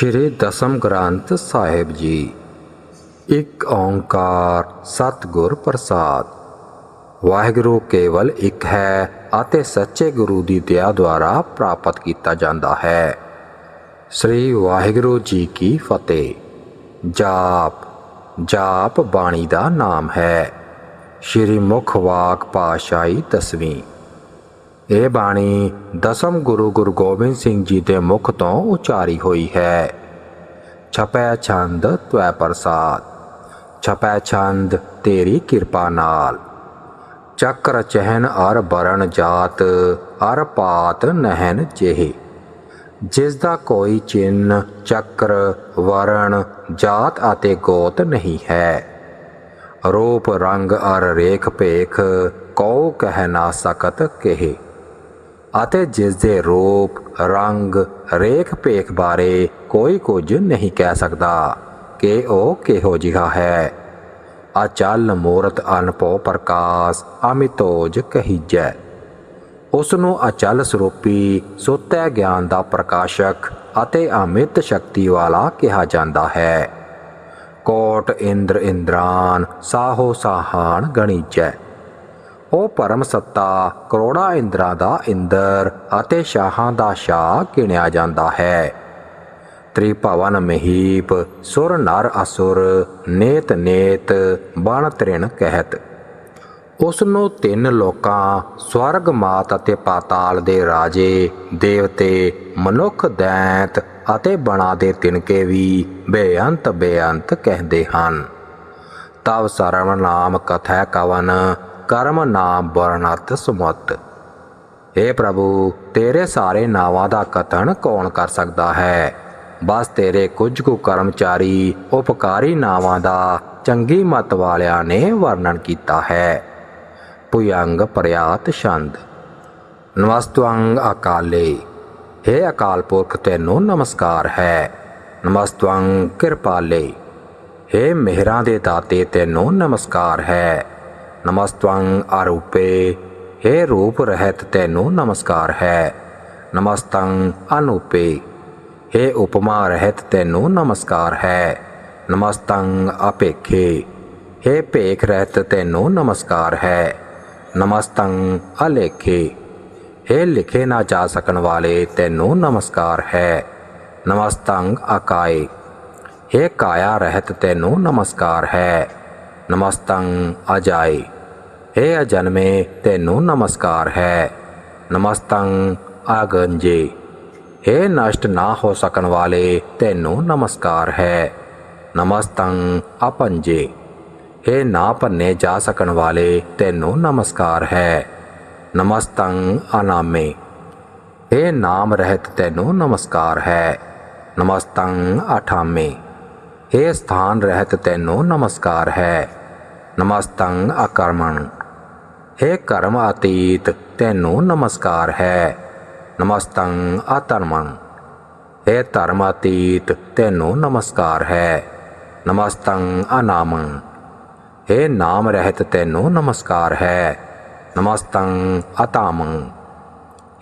ਸ਼੍ਰੀ ਦਸਮ ਗ੍ਰੰਥ ਸਾਹਿਬ ਜੀ। ਇੱਕ ਓੰਕਾਰ ਸਤਿਗੁਰ ਪ੍ਰਸਾਦ। ਵਾਹਿਗੁਰੂ ਕੇਵਲ ਇੱਕ ਹੈ ਅਤੇ ਸੱਚੇ ਗੁਰੂ ਦੀ ਦਇਆ ਦੁਆਰਾ ਪ੍ਰਾਪਤ ਕੀਤਾ ਜਾਂਦਾ ਹੈ। ਸ੍ਰੀ ਵਾਹਿਗੁਰੂ ਜੀ ਕੀ ਫਤਿਹ। ਜਾਪ। ਜਾਪ ਬਾਣੀ ਦਾ ਨਾਮ ਹੈ। ਸ਼੍ਰੀ ਮੁਖ ਵਾਕ ਪਾਸ਼ਾਈ ਦਸਵੀਂ। ਇਹ ਬਾਣੀ, ਦਸਮ ਗੁਰੂ ਗੁਰੂ ਗੋਬਿੰਦ ਸਿੰਘ ਜੀ ਦੇ ਮੁਖ ਤੋਂ ਉਚਾਰੀ ਹੋਈ ਹੈ। ਛਪੈ ਛੰਦ ਤਵੈ ਪ੍ਰਸਾਦ, ਛਪੈ ਛੰਦ ਤੇਰੀ ਕਿਰਪਾ ਨਾਲ। ਚੱਕਰ ਚਹਿਨ ਅਰ ਬਰਨ ਜਾਤ, ਅਰ ਪਾਤ ਨਹਿਨ ਜਿਹੇ। ਜਿਸ ਦਾ ਕੋਈ ਚਿੰਨ, ਚੱਕਰ, ਵਰਣ, ਜਾਤ ਅਤੇ ਗੋਤ ਨਹੀਂ ਹੈ। ਰੂਪ ਰੰਗ ਅਰ ਰੇਖ ਭੇਖ, ਕਉ ਕਹਿ ਨਾ ਸਕਤ ਕਹੇ। ਅਤੇ ਜਿਸ ਦੇ ਰੂਪ, ਰੰਗ, ਰੇਖ ਭੇਖ ਬਾਰੇ ਕੋਈ ਕੁਝ ਨਹੀਂ ਕਹਿ ਸਕਦਾ ਕਿ ਉਹ ਕਿਹੋ ਜਿਹਾ ਹੈ। ਅਚਲ ਮੂਰਤ ਅਨਪੋ ਪ੍ਰਕਾਸ਼ ਅਮਿਤੋਜ ਕਹੀਜੈ। ਉਸ ਨੂੰ ਅਚਲ ਸਰੂਪੀ ਸੁੱਤੈ ਗਿਆਨ ਦਾ ਪ੍ਰਕਾਸ਼ਕ ਅਤੇ ਅਮਿਤ ਸ਼ਕਤੀ ਵਾਲਾ ਕਿਹਾ ਜਾਂਦਾ ਹੈ। ਕੋਟ ਇੰਦਰ ਇੰਦਰਾਨ ਸਾਹੋ ਸਾਹਾਨ ਗਣੀਜੈ। ਉਹ ਪਰਮ ਸੱਤਾ, ਕਰੋੜਾ ਇੰਦਰਾ ਦਾ ਇੰਦਰ ਅਤੇ ਸ਼ਾਹਾਂ ਦਾ ਸ਼ਾਹ ਗਿਣਿਆ ਜਾਂਦਾ ਹੈ। ਤ੍ਰਿਭਵਨ ਮਹੀਪ, ਸੁਰ ਨਰ ਅਸੁਰ, ਨੇਤ ਨੇਤ, ਬਣ ਤ੍ਰਿਣ ਕਹਿਤ। ਉਸ ਨੂੰ ਤਿੰਨ ਲੋਕਾਂ, ਸਵਰਗ ਮਾਤ ਅਤੇ ਪਾਤਾਲ ਦੇ ਰਾਜੇ, ਦੇਵਤੇ, ਮਨੁੱਖ ਦੈਂਤ ਅਤੇ ਬਣਾ ਦੇ ਤਿਨਕੇ ਵੀ ਬੇਅੰਤ ਬੇਅੰਤ ਕਹਿੰਦੇ ਹਨ। ਤਵ ਸਰਵ ਨਾਮ ਕਥੈ ਕਵਨ ਕਰਮ ਨਾਮ ਵਰਣਤ ਸੁਮਤ। ਏ ਪ੍ਰਭੂ, ਤੇਰੇ ਸਾਰੇ ਨਾਵਾਂ ਦਾ ਕਥਨ ਕੌਣ ਕਰ ਸਕਦਾ ਹੈ? ਬਸ ਤੇਰੇ ਕੁਝ ਕੁ ਕਰਮਚਾਰੀ, ਉਪਕਾਰੀ ਨਾਵਾਂ ਦਾ ਚੰਗੀ ਮਤ ਵਾਲਿਆਂ ਨੇ ਵਰਣਨ ਕੀਤਾ ਹੈ। ਪੁਯੰਗ ਪ੍ਰਯਾਤ ਛੰਦ। ਨਮਸਤਵੰਗ ਅਕਾਲੇ। हे ਅਕਾਲ ਪੁਰਖ, ਤੈਨੂੰ ਨਮਸਕਾਰ ਹੈ। ਨਮਸਤਵੰਗ ਕਿਰਪਾਲੇ। हे ਮਿਹਰਾਂ ਦੇ ਦਾਤੇ, ਤੈਨੂੰ ਨਮਸਕਾਰ ਹੈ। ਨਮਸਤਵੰਗ ਅਰੂਪੇ हे ਰੂਪ ਰਹਿਤ ਤੈਨੂੰ ਨਮਸਕਾਰ ਹੈ ਨਮਸਤੰ ਅਨੂਪੇ हे ਉਪਮਾ ਰਹਿਤ ਤੈਨੂੰ ਨਮਸਕਾਰ ਹੈ ਨਮਸਤੰ ਅਪੇਖੇ हे ਭੇਖ ਰਹਿਤ ਤੈਨੂੰ ਨਮਸਕਾਰ ਹੈ ਨਮਸਤੰ ਅਲੇਖੇ हे ਲਿਖੇ ਨਾ ਜਾ ਸਕਣ ਵਾਲੇ ਤੈਨੂੰ ਨਮਸਕਾਰ ਹੈ ਨਮਸਤੰ ਅਕਾਏ हे ਕਾਇਆ ਰਹਿਤ ਤੈਨੂੰ ਨਮਸਕਾਰ ਹੈ ਨਮਸਤੰ ਅਜਾਏ हे ਅਜਨਮੇ ਤੈਨੂੰ ਨਮਸਕਾਰ ਹੈ ਨਮਸਤੰ ਆਗੰਜੇ हे ਨਸ਼ਟ ਨਾ ਹੋ ਸਕਣ ਵਾਲੇ ਤੈਨੂੰ ਨਮਸਕਾਰ ਹੈ ਨਮਸਤੰ ਅਪੰਜੇ हे ਨਾ ਭੰਨੇ ਜਾ ਸਕਣ ਵਾਲੇ ਤੈਨੂੰ ਨਮਸਕਾਰ ਹੈ ਨਮਸਤੰ ਅਨਾਮੇ हे ਨਾਮ ਰਹਿਤ ਤੈਨੂੰ ਨਮਸਕਾਰ ਹੈ ਨਮਸਤੰ ਅਠਾਮੇ हे ਸਥਾਨ ਰਹਿਤ ਤੈਨੂੰ ਨਮਸਕਾਰ ਹੈ ਨਮਸਤੰ ਅਕਰਮਣ हे ਕਰਮ ਅਤੀਤ ਤੈਨੂੰ ਨਮਸਕਾਰ ਹੈ ਨਮਸਤੰ ਅਤਰਮਣ हे ਧਰਮ ਅਤੀਤ ਤੈਨੂੰ ਨਮਸਕਾਰ ਹੈ ਨਮਸਤੰ ਅਨਾਮੰ हे ਨਾਮ ਰਹਿਤ ਤੈਨੂੰ ਨਮਸਕਾਰ ਹੈ ਨਮਸਤੰ ਅਤਾਮੰ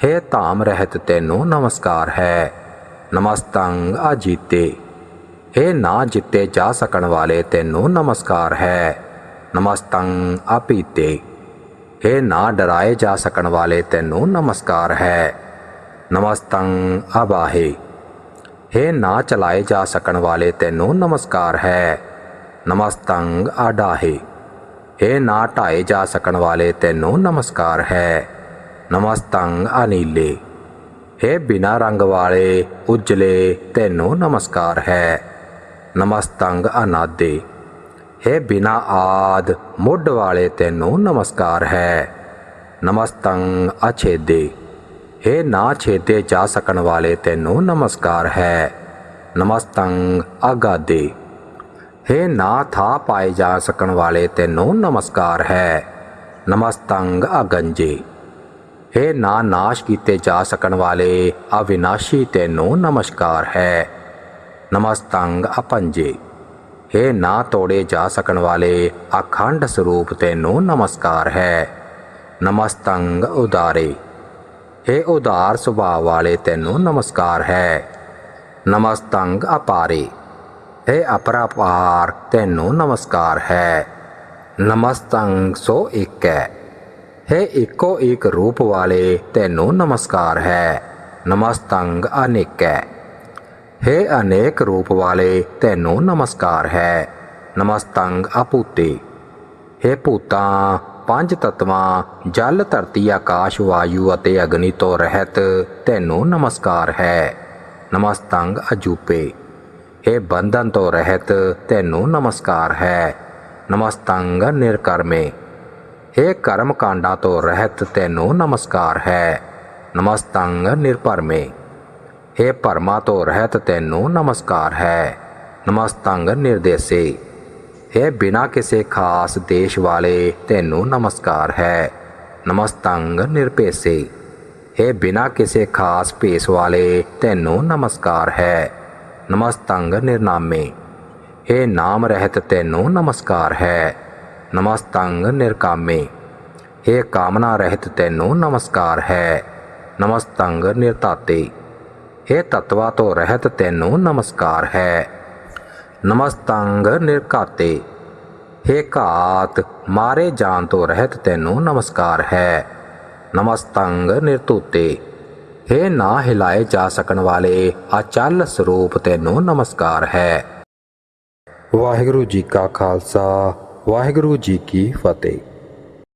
हे ਧਾਮ ਰਹਿਤ ਤੈਨੂੰ ਨਮਸਕਾਰ ਹੈ ਨਮਸਤੰ ਅਜੀਤੇ हे ਨਾ ਜਿੱਤੇ ਜਾ ਸਕਣ ਵਾਲੇ ਤੈਨੂੰ ਨਮਸਕਾਰ ਹੈ ਨਮਸਤੰ ਅਪੀਤੇ हे ਨਾ ਡਰਾਏ ਜਾ ਸਕਣ ਵਾਲੇ ਤੈਨੂੰ ਨਮਸਕਾਰ ਹੈ ਨਮਸਤੰ ਅਬਾਹੇ हे ਨਾ ਚਲਾਏ ਜਾ ਸਕਣ ਵਾਲੇ ਤੈਨੂੰ ਨਮਸਕਾਰ ਹੈ ਨਮਸਤੰ ਆਡਾਹੇ हे ਨਾ ਢਾਏ ਜਾ ਸਕਣ ਵਾਲੇ ਤੈਨੂੰ ਨਮਸਕਾਰ ਹੈ ਨਮਸਤੰ ਅਨੀਲੇ हे ਬਿਨਾ ਰੰਗ ਵਾਲੇ ਉਜਲੇ ਤੈਨੂੰ ਨਮਸਕਾਰ ਹੈ ਨਮਸਤੰਗ ਅਨਾਦੇ हे ਬਿਨਾ ਆਦ ਮੁੱਢ ਵਾਲੇ ਤੈਨੂੰ ਨਮਸਕਾਰ ਹੈ ਨਮਸਤੰ ਅਛੇਦੇ हे ਨਾ ਛੇਦੇ ਜਾ ਸਕਣ ਵਾਲੇ ਤੈਨੂੰ ਨਮਸਕਾਰ ਹੈ ਨਮਸਤੰ ਅਗਾਦੇ हे ਨਾ ਥਾ ਪਾਏ ਜਾ ਸਕਣ ਵਾਲੇ ਤੈਨੂੰ ਨਮਸਕਾਰ ਹੈ ਨਮਸਤੰਗ ਅਗੰਜੇ हे ਨਾ ਨਾਸ਼ ਕੀਤੇ ਜਾ ਸਕਣ ਵਾਲੇ ਅਵਿਨਾਸ਼ੀ ਤੈਨੂੰ ਨਮਸਕਾਰ ਹੈ ਨਮਸਤੰਗ ਅਪੰਜੇ हे ਨਾ ਤੋੜੇ ਜਾ ਸਕਣ ਵਾਲੇ ਅਖੰਡ ਸਰੂਪ ਤੈਨੂੰ ਨਮਸਕਾਰ ਹੈ ਨਮਸਤੰਗ ਉਦਾਰੇ हे ਉਦਾਰ ਸੁਭਾਅ ਵਾਲੇ ਤੈਨੂੰ ਨਮਸਕਾਰ ਹੈ ਨਮਸਤੰਗ ਅਪਾਰੇ हे ਅਪਰਾਪਾਰ ਤੈਨੂੰ ਨਮਸਕਾਰ ਹੈ ਨਮਸਤੰਗ ਸੋ ਇੱਕ ਹੈ हे ਇੱਕੋ ਇੱਕ ਰੂਪ ਵਾਲੇ ਤੈਨੂੰ ਨਮਸਕਾਰ ਹੈ ਨਮਸਤੰਗ ਅਨੇਕ ਹੈ हे ਅਨੇਕ ਰੂਪ ਵਾਲੇ ਤੈਨੂੰ ਨਮਸਕਾਰ ਹੈ ਨਮਸਤੰਗ ਅਪੂਤੇ हे ਭੂਤਾਂ ਪੰਜ ਤਤਵਾਂ ਜਲ ਧਰਤੀ ਆਕਾਸ਼ ਵਾਯੂ ਅਤੇ ਅਗਨੀ ਤੋਂ ਰਹਿਤ ਤੈਨੂੰ ਨਮਸਕਾਰ ਹੈ ਨਮਸਤੰਗ ਅਜੂਪੇ हे ਬੰਧਨ ਤੋਂ ਰਹਿਤ ਤੈਨੂੰ ਨਮਸਕਾਰ ਹੈ ਨਮਸਤੰਗ ਨਿਰਕਰਮੇ हे ਕਰਮ ਕਾਂਡਾਂ ਤੋਂ ਰਹਿਤ ਤੈਨੂੰ ਨਮਸਕਾਰ ਹੈ ਨਮਸਤੰਗ ਨਿਰਭਰਮੇ हे ਭਰਮਾ ਤੋਂ ਰਹਿਤ ਤੈਨੂੰ ਨਮਸਕਾਰ ਹੈ। ਨਮਸਤੰਗ ਨਿਰਦੇਸੇ। ਹੈ ਬਿਨਾ ਕਿਸੇ ਖਾਸ ਦੇਸ਼ ਵਾਲੇ ਤੈਨੂੰ ਨਮਸਕਾਰ ਹੈ। ਨਮਸਤੰਗ ਨਿਰਪੇਸੇ। ਹੈ ਬਿਨਾ ਕਿਸੇ ਖਾਸ ਭੇਸ ਵਾਲੇ ਤੈਨੂੰ ਨਮਸਕਾਰ ਹੈ। ਨਮਸਤੰਗ ਨਿਰਨਾਮੇ। ਹੈ ਨਾਮ ਰਹਿਤ ਤੈਨੂੰ ਨਮਸਕਾਰ ਹੈ। ਨਮਸਤੰਗ ਨਿਰਕਾਮੇ। ਹੈ ਕਾਮਨਾ ਰਹਿਤ ਤੈਨੂੰ ਨਮਸਕਾਰ ਹੈ। ਨਮਸਤੰਗ ਨਿਰਤਾਤੇ। हे ਤਤਵਾ ਤੋਂ ਰਹਿਤ ਤੈਨੂੰ ਨਮਸਕਾਰ ਹੈ ਨਮਸਤੰਗ ਨਿਰਕਾਤੇ हे ਘਾਤ ਮਾਰੇ ਜਾਣ ਤੋਂ ਰਹਿਤ ਤੈਨੂੰ ਨਮਸਕਾਰ ਹੈ ਨਮਸਤੰਗ ਨਿਰਤੂਤੇ हे ਨਾ ਹਿਲਾਏ ਜਾ ਸਕਣ ਵਾਲੇ ਅਚਲ ਸਰੂਪ ਤੈਨੂੰ ਨਮਸਕਾਰ ਹੈ ਵਾਹਿਗੁਰੂ ਜੀ ਕਾ ਖਾਲਸਾ ਵਾਹਿਗੁਰੂ ਜੀ ਕੀ ਫਤਿਹ